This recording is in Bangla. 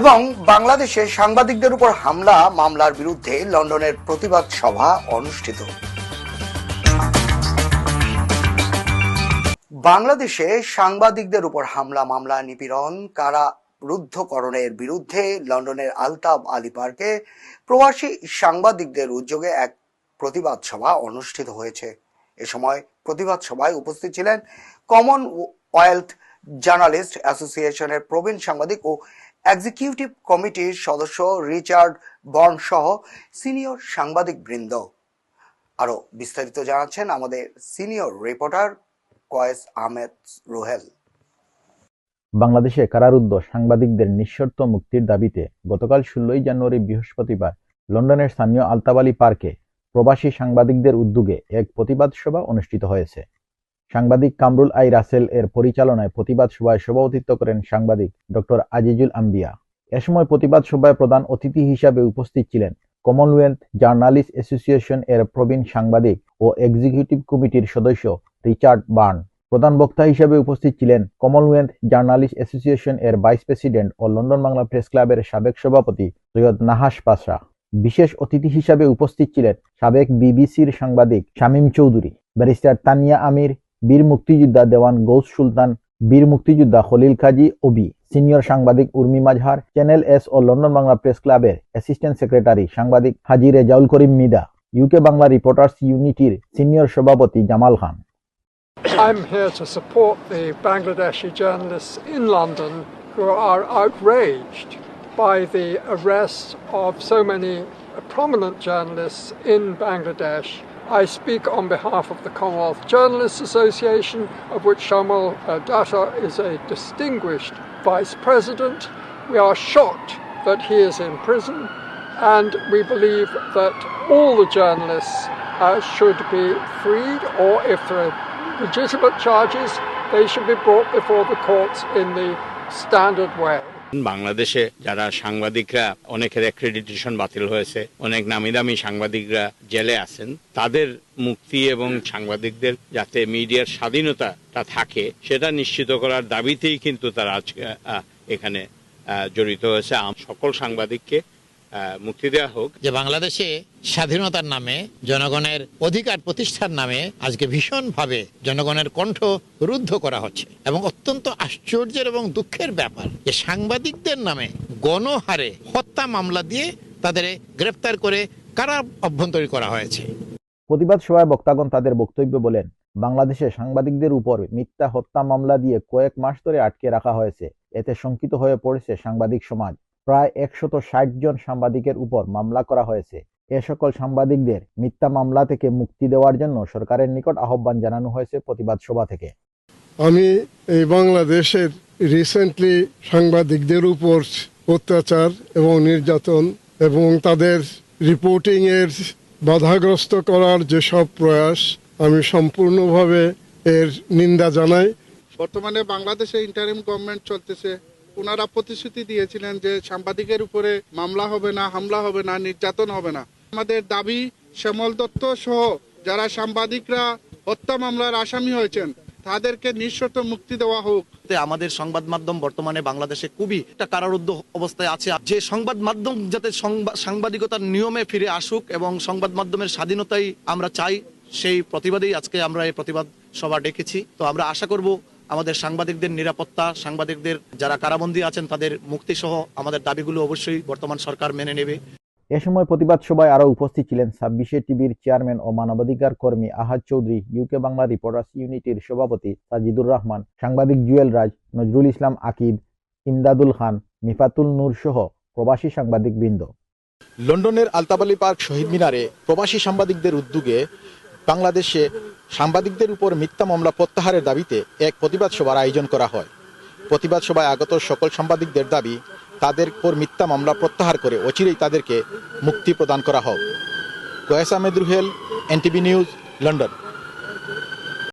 এবং বাংলাদেশে সাংবাদিকদের উপর হামলা, মামলার বিরুদ্ধে লন্ডনের প্রতিবাদ সভা অনুষ্ঠিত। বাংলাদেশে সাংবাদিকদের উপর হামলা, মামলা, নিপীড়ন কারা রুদ্ধকরণের বিরুদ্ধে লন্ডনের আলতাব আলী পার্কে প্রবাসী সাংবাদিকদের উদ্যোগে এক প্রতিবাদ সভা অনুষ্ঠিত হয়েছে। এ সময় প্রতিবাদ সভায় উপস্থিত ছিলেন কমনওয়েলথ জার্নালিস্ট অ্যাসোসিয়েশনের প্রবীণ সাংবাদিক ও এক্সিকিউটিভ কমিটির সদস্য রিচার্ড বর্ন সহ সিনিয়র সাংবাদিক বৃন্দ আরও বিস্তারিত জানাচ্ছেন আমাদের সিনিয়র রিপোর্টার কয়েস আহমেদ রুহেল। বাংলাদেশে কারারুদ্ধ সাংবাদিকদের নিঃশর্ত মুক্তির দাবিতে গতকাল ষোলোই জানুয়ারি বৃহস্পতিবার লন্ডনের স্থানীয় আলতাবালি পার্কে প্রবাসী সাংবাদিকদের উদ্যোগে এক প্রতিবাদ সভা অনুষ্ঠিত হয়েছে। সাংবাদিক কামরুল আই রাসেল এর পরিচালনায় প্রতিবাদ সভায় সভাপতিত্ব করেন সাংবাদিক ডক্টর আজিজুল আম্বিয়া। এ সময় প্রতিবাদ সভায় প্রধান অতিথি হিসাবে উপস্থিত ছিলেন কমনওয়েলথ জার্নালিস্ট অ্যাসোসিয়েশন এর প্রবীণ সাংবাদিক ও এক্সিকিউটিভ কমিটির সদস্য রিচার্ড বার্ন। প্রধান বক্তা হিসেবে উপস্থিত ছিলেন কমনওয়েলথ জার্নালিস্ট অ্যাসোসিয়েশন এর ভাইস প্রেসিডেন্ট ও লন্ডন বাংলা প্রেস ক্লাবের সাবেক সভাপতি সৈয়দ নাহাস পাশা বিশেষ অতিথি হিসাবে উপস্থিত ছিলেন সাবেক বিবিসির সাংবাদিক শামীম চৌধুরী, ব্যারিস্টার তানিয়া আমির বীর মুক্তিযোদ্ধা দেওয়ান গৌস সুলতান, বীর মুক্তিযোদ্ধা খলিল কাজী ওবি, সিনিয়র সাংবাদিক উর্মি মাজহার, চ্যানেল এস ও লন্ডন বাংলা প্রেস ক্লাবের অ্যাসিস্ট্যান্ট সেক্রেটারি সাংবাদিক হাজি রেজাউল করিম মিদা, ইউকে বাংলা রিপোর্টার্স ইউনিটির সিনিয়র সভাপতি Jamal Khan I'm here to support the Bangladeshi journalists in London who are outraged by the arrest of so many prominent journalists in Bangladesh. I speak on behalf of the Commonwealth Journalists Association, of which Shamal uh, Datta is a distinguished vice president. We are shocked that he is in prison, and we believe that all the journalists uh, should be freed, or if there are legitimate charges, they should be brought before the courts in the standard way. বাংলাদেশে যারা সাংবাদিকরা অনেকের অ্যাক্রেডিটেশন বাতিল হয়েছে, অনেক নামি দামি সাংবাদিকরা জেলে আছেন, তাদের মুক্তি এবং সাংবাদিকদের যাতে মিডিয়ার স্বাধীনতাটা থাকে, সেটা নিশ্চিত করার দাবিতেই কিন্তু তারা আজকে এখানে জড়িত হয়েছে। সকল সাংবাদিককে মুক্তি দেওয়া হোক। যে বাংলাদেশে স্বাধীনতার নামে জনগণের অধিকার প্রতিষ্ঠার নামে আজকে ভীষণভাবে জনগণের কণ্ঠ রুদ্ধ করা হচ্ছে এবং অত্যন্ত আশ্চর্যের এবং দুঃখের ব্যাপার যে সাংবাদিকদের নামে গণহারে হত্যা মামলা দিয়ে তাদের গ্রেপ্তার করে কারা অভ্যন্তরীণ করা হয়েছে? প্রতিবাদ সভায় বক্তাগণ তাদের বক্তব্য বলেন বাংলাদেশে সাংবাদিকদের উপর মিথ্যা হত্যা মামলা দিয়ে কয়েক মাস ধরে আটকে রাখা হয়েছে। এতে শঙ্কিত হয়ে পড়েছে সাংবাদিক সমাজ। প্রায় একশত ষাট জন সাংবাদিকের উপর মামলা করা হয়েছে। এ সকল সাংবাদিকদের মিথ্যা মামলা থেকে মুক্তি দেওয়ার জন্য সরকারের নিকট আহ্বান জানানো হয়েছে প্রতিবাদ সভা থেকে। আমি এই বাংলাদেশের রিসেন্টলি সাংবাদিকদের উপর অত্যাচার এবং নির্যাতন এবং তাদের রিপোর্টিং এর বাধাগ্রস্ত করার যেসব প্রয়াস আমি সম্পূর্ণভাবে এর নিন্দা জানাই। বর্তমানে বাংলাদেশে ইন্টারিম গভর্নমেন্ট চলতেছে। ওনারা প্রতিশ্রুতি দিয়েছিলেন যে সাংবাদিকের উপরে মামলা হবে না, হামলা হবে না, নির্যাতন হবে না। আমাদের দাবি শ্যামল দত্ত সহ যারা সাংবাদিকরা হত্যা মামলার আসামি হয়েছেন, তাদেরকে নিঃশর্ত মুক্তি দেওয়া হোক। আমাদের সংবাদ মাধ্যম বর্তমানে বাংলাদেশে খুবই একটা কারারুদ্ধ অবস্থায় আছে। যে সংবাদ মাধ্যম যাতে সাংবাদিকতার নিয়মে ফিরে আসুক এবং সংবাদ মাধ্যমের স্বাধীনতাই আমরা চাই, সেই প্রতিবাদেই আজকে আমরা এই প্রতিবাদ সভা ডেকেছি। তো আমরা আশা করব আমাদের সাংবাদিকদের নিরাপত্তা সাংবাদিকদের যারা কারাবন্দী আছেন তাদের মুক্তি সহ আমাদের দাবিগুলো অবশ্যই বর্তমান সরকার মেনে নেবে। এ সময় প্রতিবাদ সভায় আরও উপস্থিত ছিলেন ছাব্বিশে টিভির চেয়ারম্যান ও মানবাধিকার কর্মী আহাদ চৌধুরী ইউকে বাংলা রিপোর্টার্স ইউনিটির সভাপতি সাজিদুর রহমান সাংবাদিক জুয়েল রাজ নজরুল ইসলাম আকিব ইমদাদুল খান মিফাতুল নূর সহ প্রবাসী সাংবাদিক বৃন্দ লন্ডনের আলতাবালি পার্ক শহীদ মিনারে প্রবাসী সাংবাদিকদের উদ্যোগে বাংলাদেশে সাংবাদিকদের উপর মিথ্যা মামলা প্রত্যাহারের দাবিতে এক প্রতিবাদ সভার আয়োজন করা হয়। প্রতিবাদ সভায় আগত সকল সাংবাদিকদের দাবি, তাদের উপর মিথ্যা মামলা প্রত্যাহার করে অচিরেই তাদেরকে মুক্তি প্রদান করা হোক। Koyes Ahmed Ruhel, NTV news, London.